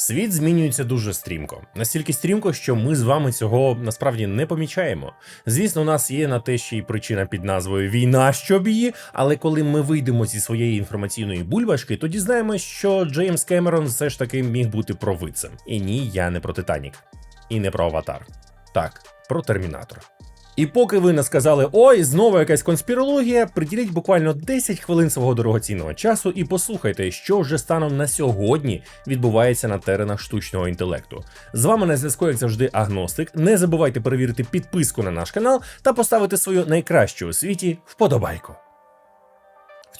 Світ змінюється дуже стрімко, настільки стрімко, що ми з вами цього насправді не помічаємо. Звісно, у нас є на те ще й причина під назвою Війна, щоб її. Але коли ми вийдемо зі своєї інформаційної бульбашки, то дізнаємось, що Джеймс Кемерон все ж таки міг бути провидцем. І ні, я не про Титанік, і не про Аватар. Так, про Термінатор. І поки ви не сказали ой, знову якась конспірологія, приділіть буквально 10 хвилин свого дорогоцінного часу і послухайте, що вже станом на сьогодні відбувається на теренах штучного інтелекту. З вами на зв'язку, як завжди, агностик. Не забувайте перевірити підписку на наш канал та поставити свою найкращу у світі вподобайку.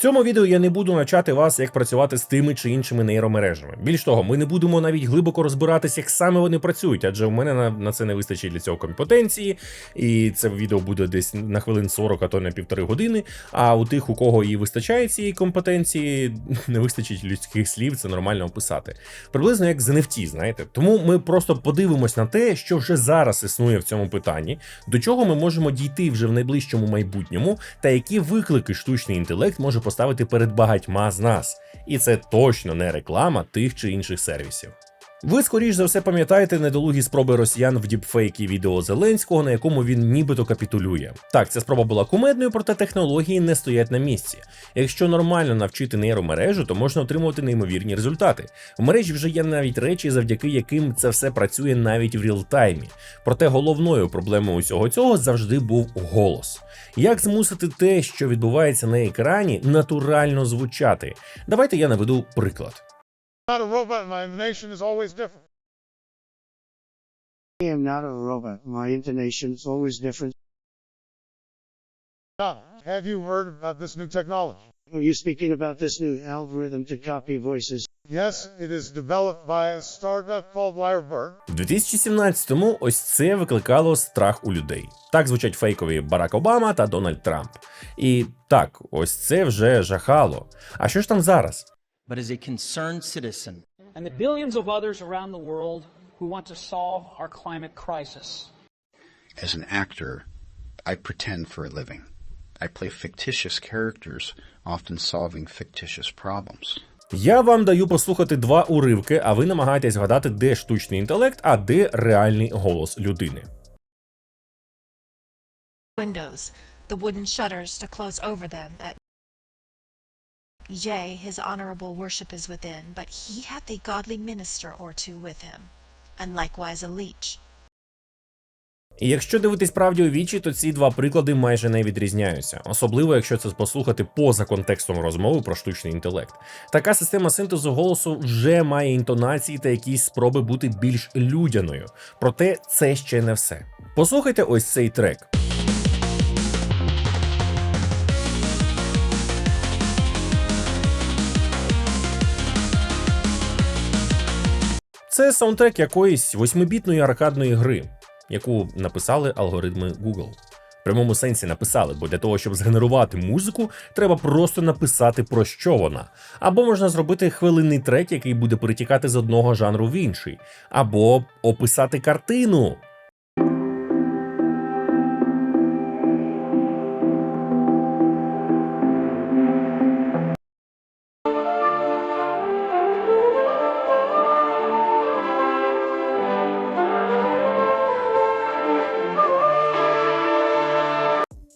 В цьому відео я не буду навчати вас, як працювати з тими чи іншими нейромережами. Більш того, ми не будемо навіть глибоко розбиратися, як саме вони працюють, адже у мене на, на це не вистачить для цього компетенції, і це відео буде десь на хвилин 40, а то на півтори години. А у тих, у кого і вистачає цієї компетенції, не вистачить людських слів, це нормально описати. Приблизно як з NFT, знаєте. Тому ми просто подивимось на те, що вже зараз існує в цьому питанні, до чого ми можемо дійти вже в найближчому майбутньому, та які виклики штучний інтелект може поставити перед багатьма з нас. І це точно не реклама тих чи інших сервісів. Ви, скоріш за все, пам'ятаєте недолугі спроби росіян в діпфейкі відео Зеленського, на якому він нібито капітулює. Так, ця спроба була кумедною, проте технології не стоять на місці. Якщо нормально навчити нейромережу, то можна отримувати неймовірні результати. В мережі вже є навіть речі, завдяки яким це все працює навіть в ріалтаймі. Проте головною проблемою усього цього завжди був голос. Як змусити те, що відбувається на екрані, натурально звучати? Давайте я наведу приклад. Not a robot. My nation is always different. I am not a robot. My intonation is always different. Now, have you heard about this new technology? Are you speaking about this new algorithm to copy voices? Yes, it is developed by a startup called Lyrebird. В 2017-му ось це викликало страх у людей. Так звучать фейкові Барак Обама та Дональд Трамп. І так, ось це вже жахало. А що ж там зараз? but as a concerned citizen, and the billions of others around the world who want to solve our climate crisis. As an actor, I pretend for a living. I play fictitious characters, often solving fictitious problems. Я вам даю послухати два уривки, а ви намагаєтесь згадати, де штучний інтелект, а де реальний голос людини. windows, the wooden shutters to close over them. At Yea, his honorable worship is within, but he hath a godly minister or two with him, and likewise a leech. Якщо дивитись правді у вічі, то ці два приклади майже не відрізняються, особливо якщо це послухати поза контекстом розмови про штучний інтелект. Така система синтезу голосу вже має інтонації та якісь спроби бути більш людяною. Проте це ще не все. Послухайте ось цей трек. Це саундтрек якоїсь восьмибітної аркадної гри, яку написали алгоритми Google. В прямому сенсі написали, бо для того, щоб згенерувати музику, треба просто написати про що вона. Або можна зробити хвилинний трек, який буде перетікати з одного жанру в інший, або описати картину.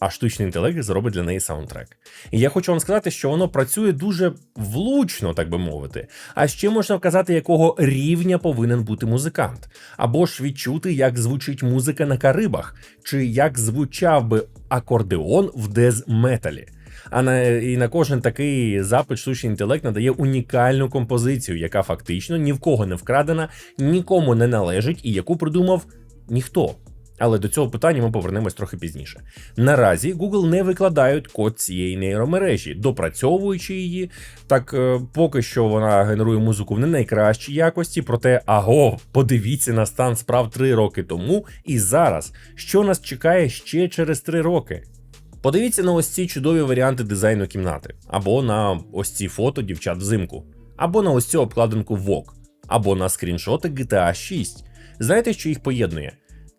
А штучний інтелект зробить для неї саундтрек. І я хочу вам сказати, що воно працює дуже влучно, так би мовити. А ще можна вказати, якого рівня повинен бути музикант, або ж відчути, як звучить музика на карибах, чи як звучав би акордеон в дез-металі. А на і на кожен такий запит штучний інтелект надає унікальну композицію, яка фактично ні в кого не вкрадена, нікому не належить, і яку придумав ніхто. Але до цього питання ми повернемось трохи пізніше. Наразі Google не викладають код цієї нейромережі, допрацьовуючи її. Так е, поки що вона генерує музику в не найкращій якості, проте аго, подивіться на стан справ три роки тому і зараз, що нас чекає ще через три роки. Подивіться на ось ці чудові варіанти дизайну кімнати, або на ось ці фото дівчат взимку, або на ось цю обкладинку Vogue, або на скріншоти GTA 6. Знаєте, що їх поєднує?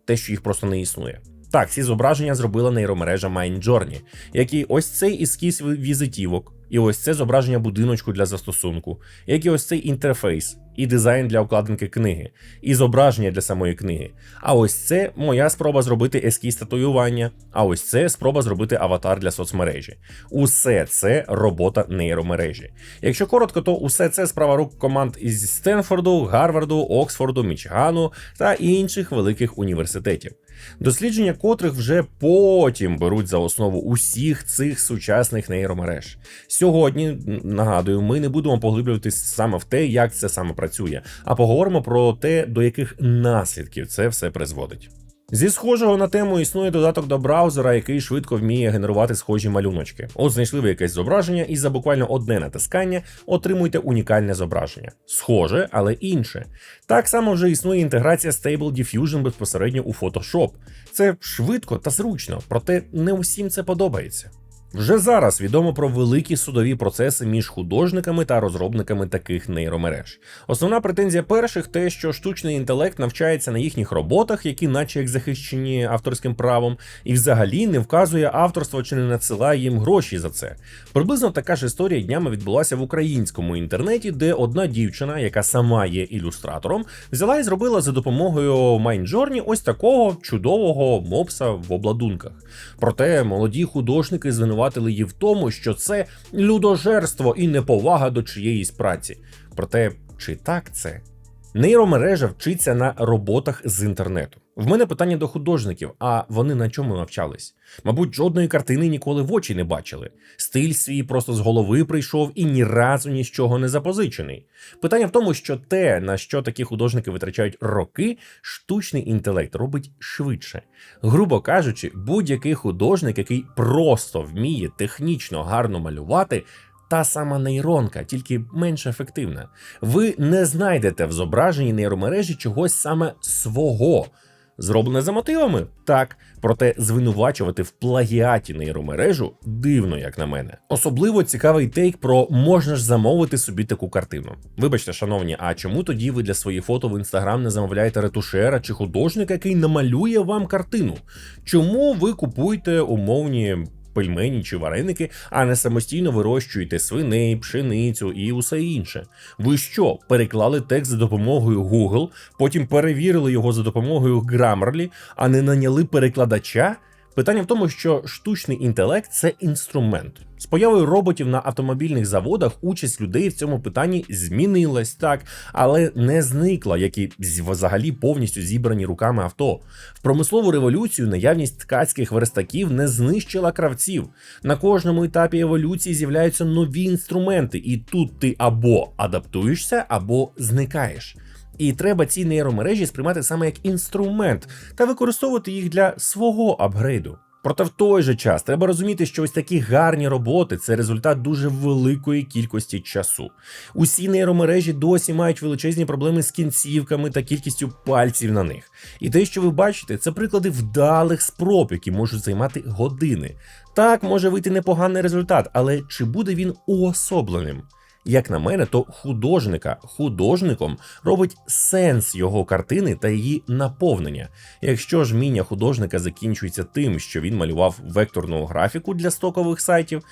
Те, що їх просто не існує. Так, ці зображення зробила нейромережа Mindjourney, який ось цей ескіз візитівок, І ось це зображення будиночку для застосунку, як і ось цей інтерфейс, і дизайн для обкладинки книги, і зображення для самої книги. А ось це моя спроба зробити ескіз татуювання, а ось це спроба зробити аватар для соцмережі. Усе це робота нейромережі. Якщо коротко, то усе це справа рук команд із Стенфорду, Гарварду, Оксфорду, Мічигану та інших великих університетів. Дослідження котрих вже потім беруть за основу усіх цих сучасних нейромереж. Сьогодні нагадую, ми не будемо поглиблюватись саме в те, як це саме працює, а поговоримо про те, до яких наслідків це все призводить. Зі схожого на тему існує додаток до браузера, який швидко вміє генерувати схожі малюночки. От знайшли ви якесь зображення, і за буквально одне натискання отримуєте унікальне зображення. Схоже, але інше. Так само вже існує інтеграція Stable Diffusion безпосередньо у Photoshop. Це швидко та зручно, проте не усім це подобається. Вже зараз відомо про великі судові процеси між художниками та розробниками таких нейромереж. Основна претензія перших те, що штучний інтелект навчається на їхніх роботах, які наче як захищені авторським правом, і взагалі не вказує авторство чи не надсилає їм гроші за це. Приблизно така ж історія днями відбулася в українському інтернеті, де одна дівчина, яка сама є ілюстратором, взяла і зробила за допомогою Mindjourney ось такого чудового мопса в обладунках. Проте молоді художники звинуватили її в тому, що це людожерство і неповага до чиєїсь праці. Проте, чи так це? Нейромережа вчиться на роботах з інтернету. В мене питання до художників, а вони на чому навчались? Мабуть, жодної картини ніколи в очі не бачили. Стиль свій просто з голови прийшов і ні разу ні з чого не запозичений. Питання в тому, що те, на що такі художники витрачають роки, штучний інтелект робить швидше. Грубо кажучи, будь-який художник, який просто вміє технічно гарно малювати, та сама нейронка, тільки менш ефективна. Ви не знайдете в зображенні нейромережі чогось саме свого. Зроблене за мотивами? Так. Проте звинувачувати в плагіаті нейромережу дивно, як на мене. Особливо цікавий тейк про можна ж замовити собі таку картину. Вибачте, шановні, а чому тоді ви для своїх фото в інстаграм не замовляєте ретушера чи художника, який намалює вам картину? Чому ви купуєте умовні пельмені чи вареники, а не самостійно вирощуєте свиней, пшеницю і усе інше. Ви що, переклали текст за допомогою Google, потім перевірили його за допомогою Grammarly, а не наняли перекладача? Питання в тому, що штучний інтелект це інструмент. З появою роботів на автомобільних заводах участь людей в цьому питанні змінилась так, але не зникла, як і взагалі повністю зібрані руками авто. В промислову революцію наявність ткацьких верстаків не знищила кравців. На кожному етапі еволюції з'являються нові інструменти, і тут ти або адаптуєшся, або зникаєш. І треба ці нейромережі сприймати саме як інструмент та використовувати їх для свого апгрейду. Проте в той же час треба розуміти, що ось такі гарні роботи це результат дуже великої кількості часу. Усі нейромережі досі мають величезні проблеми з кінцівками та кількістю пальців на них. І те, що ви бачите, це приклади вдалих спроб, які можуть займати години. Так може вийти непоганий результат, але чи буде він уособленим? Як на мене, то художника художником робить сенс його картини та її наповнення. Якщо ж міння художника закінчується тим, що він малював векторну графіку для стокових сайтів,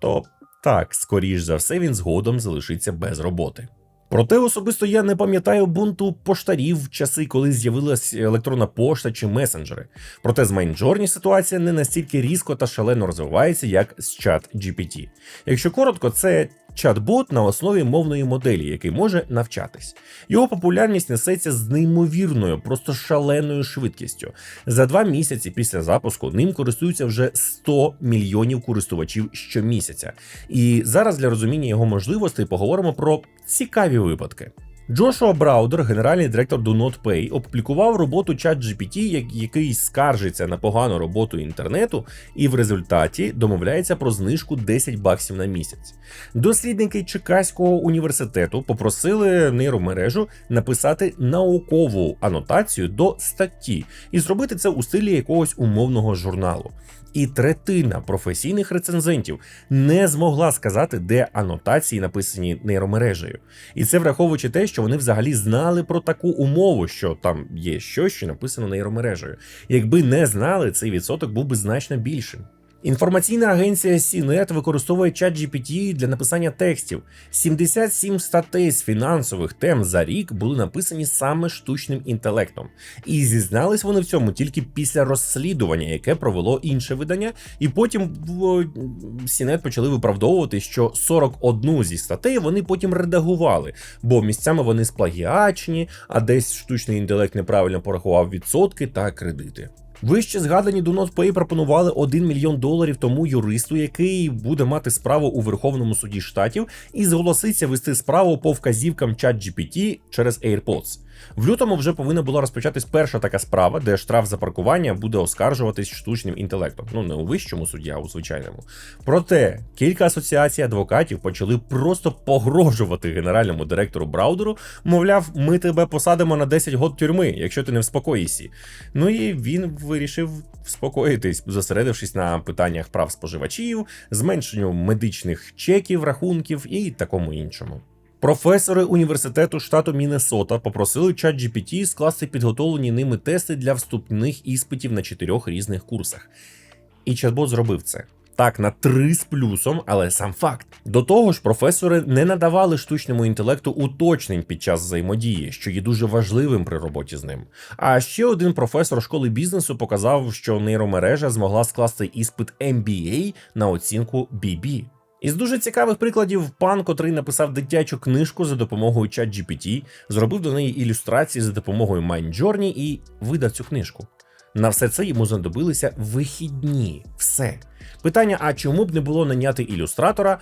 то так, скоріш за все, він згодом залишиться без роботи. Проте особисто я не пам'ятаю бунту поштарів в часи, коли з'явилась електронна пошта чи месенджери. Проте з Mindjourney ситуація не настільки різко та шалено розвивається, як з чат GPT. Якщо коротко, це чат-бот на основі мовної моделі, який може навчатись. Його популярність несеться з неймовірною, просто шаленою швидкістю. За два місяці після запуску ним користуються вже 100 мільйонів користувачів щомісяця. І зараз для розуміння його можливостей поговоримо про цікаві випадки. Джошуа Браудер, генеральний директор Do Not Pay, опублікував роботу ChatGPT, як- який скаржиться на погану роботу інтернету, і в результаті домовляється про знижку 10 баксів на місяць. Дослідники Чикаського університету попросили нейромережу написати наукову анотацію до статті і зробити це у стилі якогось умовного журналу. І третина професійних рецензентів не змогла сказати, де анотації написані нейромережею. І це враховуючи те, що вони взагалі знали про таку умову, що там є щось, що написано нейромережею. Якби не знали, цей відсоток був би значно більшим. Інформаційна агенція CNET використовує ChatGPT для написання текстів. 77 статей з фінансових тем за рік були написані саме штучним інтелектом. І зізнались вони в цьому тільки після розслідування, яке провело інше видання, і потім CNET почали виправдовувати, що 41 зі статей вони потім редагували, бо місцями вони сплагіачні, а десь штучний інтелект неправильно порахував відсотки та кредити. Вище згадані до NotPay пропонували 1 мільйон доларів тому юристу, який буде мати справу у Верховному суді штатів і зголоситься вести справу по вказівкам ChatGPT через AirPods. В лютому вже повинна була розпочатись перша така справа, де штраф за паркування буде оскаржуватись штучним інтелектом. Ну не у вищому суді, а у звичайному. Проте кілька асоціацій адвокатів почали просто погрожувати генеральному директору Браудеру. Мовляв, ми тебе посадимо на 10 год тюрми, якщо ти не вспокоїшся. Ну і він вирішив вспокоїтись, зосередившись на питаннях прав споживачів, зменшенню медичних чеків, рахунків і такому іншому. Професори університету штату Міннесота попросили ChatGPT скласти підготовлені ними тести для вступних іспитів на чотирьох різних курсах. І чат-бот зробив це. Так, на три з плюсом, але сам факт. До того ж, професори не надавали штучному інтелекту уточнень під час взаємодії, що є дуже важливим при роботі з ним. А ще один професор школи бізнесу показав, що нейромережа змогла скласти іспит MBA на оцінку BB. Із дуже цікавих прикладів пан, котрий написав дитячу книжку за допомогою ChatGPT, зробив до неї ілюстрації за допомогою MindJourney і видав цю книжку. На все це йому знадобилися вихідні. Все. Питання: а чому б не було наняти ілюстратора?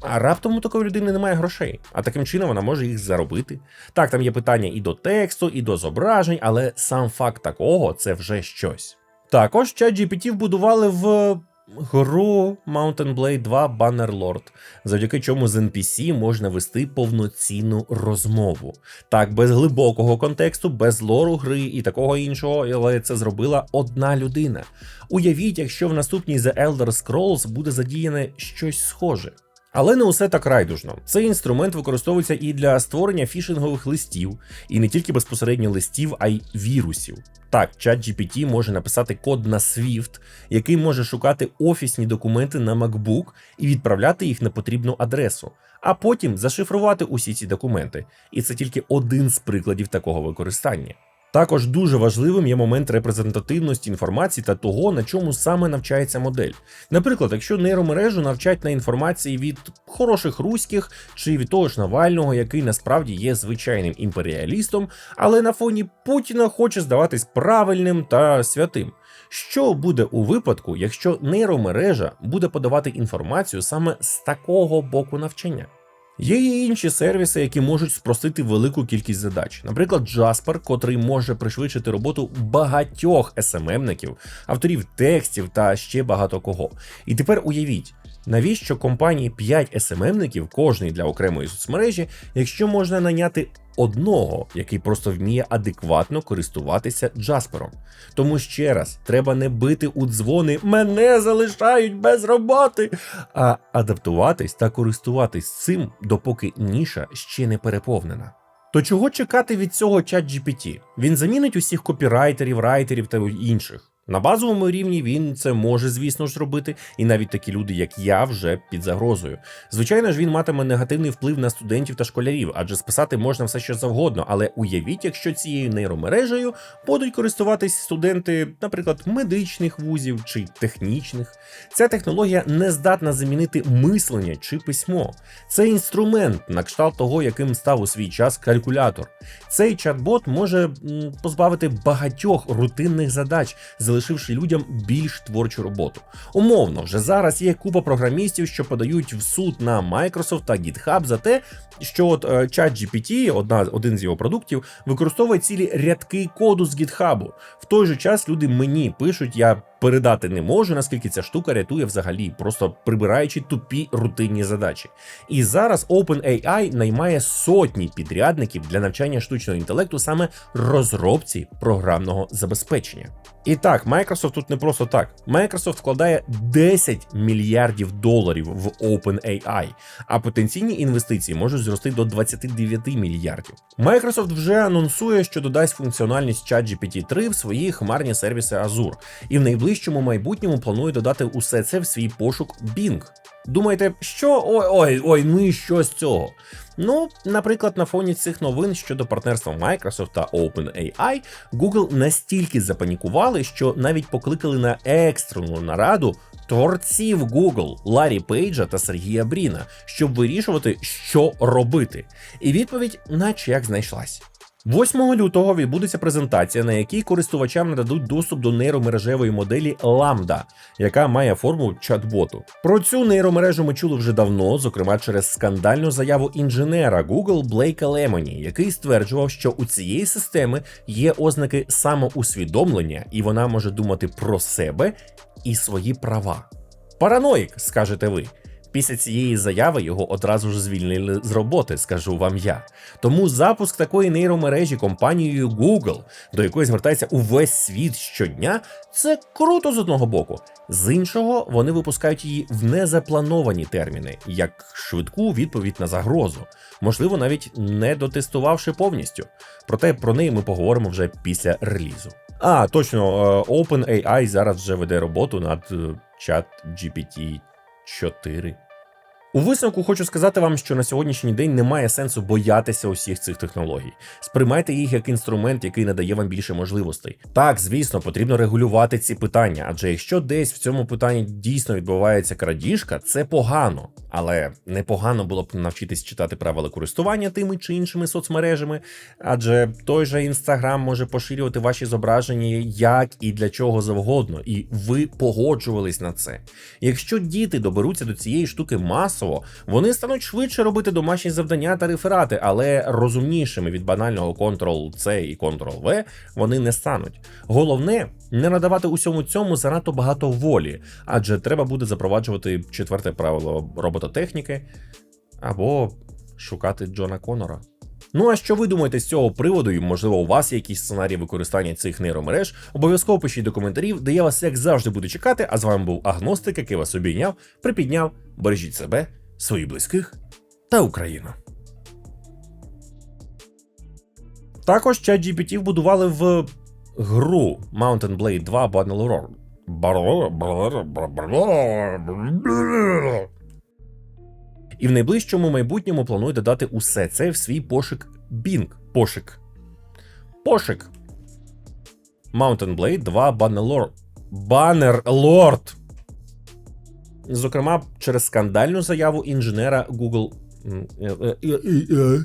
А раптом у такої людини немає грошей, а таким чином вона може їх заробити. Так, там є питання і до тексту, і до зображень, але сам факт такого це вже щось. Також ChatGPT вбудували в гру Mountain Blade 2 Bannerlord, завдяки чому з NPC можна вести повноцінну розмову. Так, без глибокого контексту, без лору гри і такого іншого, але це зробила одна людина. Уявіть, якщо в наступній The Elder Scrolls буде задіяне щось схоже. Але не усе так райдужно. Цей інструмент використовується і для створення фішингових листів, і не тільки безпосередньо листів, а й вірусів. Так, ChatGPT може написати код на Swift, який може шукати офісні документи на MacBook і відправляти їх на потрібну адресу, а потім зашифрувати усі ці документи. І це тільки один з прикладів такого використання. Також дуже важливим є момент репрезентативності інформації та того, на чому саме навчається модель. Наприклад, якщо нейромережу навчать на інформації від хороших руських чи від того ж Навального, який насправді є звичайним імперіалістом, але на фоні Путіна хоче здаватись правильним та святим. Що буде у випадку, якщо нейромережа буде подавати інформацію саме з такого боку навчання? Є і інші сервіси, які можуть спростити велику кількість задач. Наприклад, Jasper, котрий може пришвидшити роботу багатьох СММників, авторів текстів та ще багато кого. І тепер уявіть, навіщо компанії 5 СММників, кожний для окремої соцмережі, якщо можна наняти одного, який просто вміє адекватно користуватися Джаспером. Тому ще раз, треба не бити у дзвони, мене залишають без роботи, а адаптуватись та користуватись цим, допоки ніша ще не переповнена. То чого чекати від цього ChatGPT? Він замінить усіх копірайтерів, райтерів та інших. На базовому рівні він це може, звісно ж, робити, і навіть такі люди, як я, вже під загрозою. Звичайно ж, він матиме негативний вплив на студентів та школярів, адже списати можна все що завгодно. Але уявіть, якщо цією нейромережею будуть користуватись студенти, наприклад, медичних вузів чи технічних. Ця технологія не здатна замінити мислення чи письмо. Це інструмент на кшталт того, яким став у свій час калькулятор. Цей чат-бот може позбавити багатьох рутинних задач, залишивши людям більш творчу роботу. Умовно, вже зараз є купа програмістів, що подають в суд на Microsoft та GitHub за те, що от е, ChatGPT, одна один з його продуктів, використовує цілі рядки коду з GitHub. В той же час люди мені пишуть, я передати не можу, наскільки ця штука рятує взагалі, просто прибираючи тупі рутинні задачі. І зараз OpenAI наймає сотні підрядників для навчання штучного інтелекту саме розробці програмного забезпечення. І так, Microsoft тут не просто так. Microsoft вкладає 10 мільярдів доларів в OpenAI, а потенційні інвестиції можуть зрости до 29 мільярдів. Microsoft вже анонсує, що додасть функціональність ChatGPT 3 в свої хмарні сервіси Azure, і в найближчі найближчому майбутньому планує додати усе це в свій пошук Bing. Думаєте, що ой, ой, ой, ну і що з цього? Ну, наприклад, на фоні цих новин щодо партнерства Microsoft та OpenAI, Google настільки запанікували, що навіть покликали на екстрену нараду творців Google Ларі Пейджа та Сергія Бріна, щоб вирішувати, що робити. І відповідь, наче як знайшлась. 8 лютого відбудеться презентація, на якій користувачам нададуть доступ до нейромережевої моделі Lambda, яка має форму чат-боту. Про цю нейромережу ми чули вже давно, зокрема через скандальну заяву інженера Google Блейка Лемоні, який стверджував, що у цієї системи є ознаки самоусвідомлення, і вона може думати про себе і свої права. Параноїк, скажете ви. Після цієї заяви його одразу ж звільнили з роботи, скажу вам я. Тому запуск такої нейромережі компанією Google, до якої звертається увесь світ щодня, це круто з одного боку. З іншого, вони випускають її в незаплановані терміни, як швидку відповідь на загрозу, можливо, навіть не дотестувавши повністю. Проте про неї ми поговоримо вже після релізу. А, точно, е, OpenAI зараз вже веде роботу над е, чат GPT 4. У висновку хочу сказати вам, що на сьогоднішній день немає сенсу боятися усіх цих технологій. Сприймайте їх як інструмент, який надає вам більше можливостей. Так, звісно, потрібно регулювати ці питання, адже якщо десь в цьому питанні дійсно відбувається крадіжка, це погано. Але непогано було б навчитись читати правила користування тими чи іншими соцмережами, адже той же інстаграм може поширювати ваші зображення як і для чого завгодно, і ви погоджувались на це. Якщо діти доберуться до цієї штуки масово, вони стануть швидше робити домашні завдання та реферати, але розумнішими від банального Ctrl-C і Ctrl-V вони не стануть. Головне не надавати усьому цьому занадто багато волі, адже треба буде запроваджувати четверте правило робототехніки або шукати Джона Конора. Ну а що ви думаєте з цього приводу? І можливо, у вас є якісь сценарії використання цих нейромереж? Обов'язково пишіть до коментарів, де я вас як завжди буду чекати. А з вами був Агностик, який вас обійняв, припідняв. Бережіть себе, своїх близьких та Україну. Також ChatGPT вбудували в гру Mountain Blade 2 Bannerlord. І в найближчому майбутньому планує додати усе це в свій пошик Bing. Пошик. Пошик. Mountain Blade 2 Bannerlord. Bannerlord. Зокрема, через скандальну заяву інженера Google. е, е, е,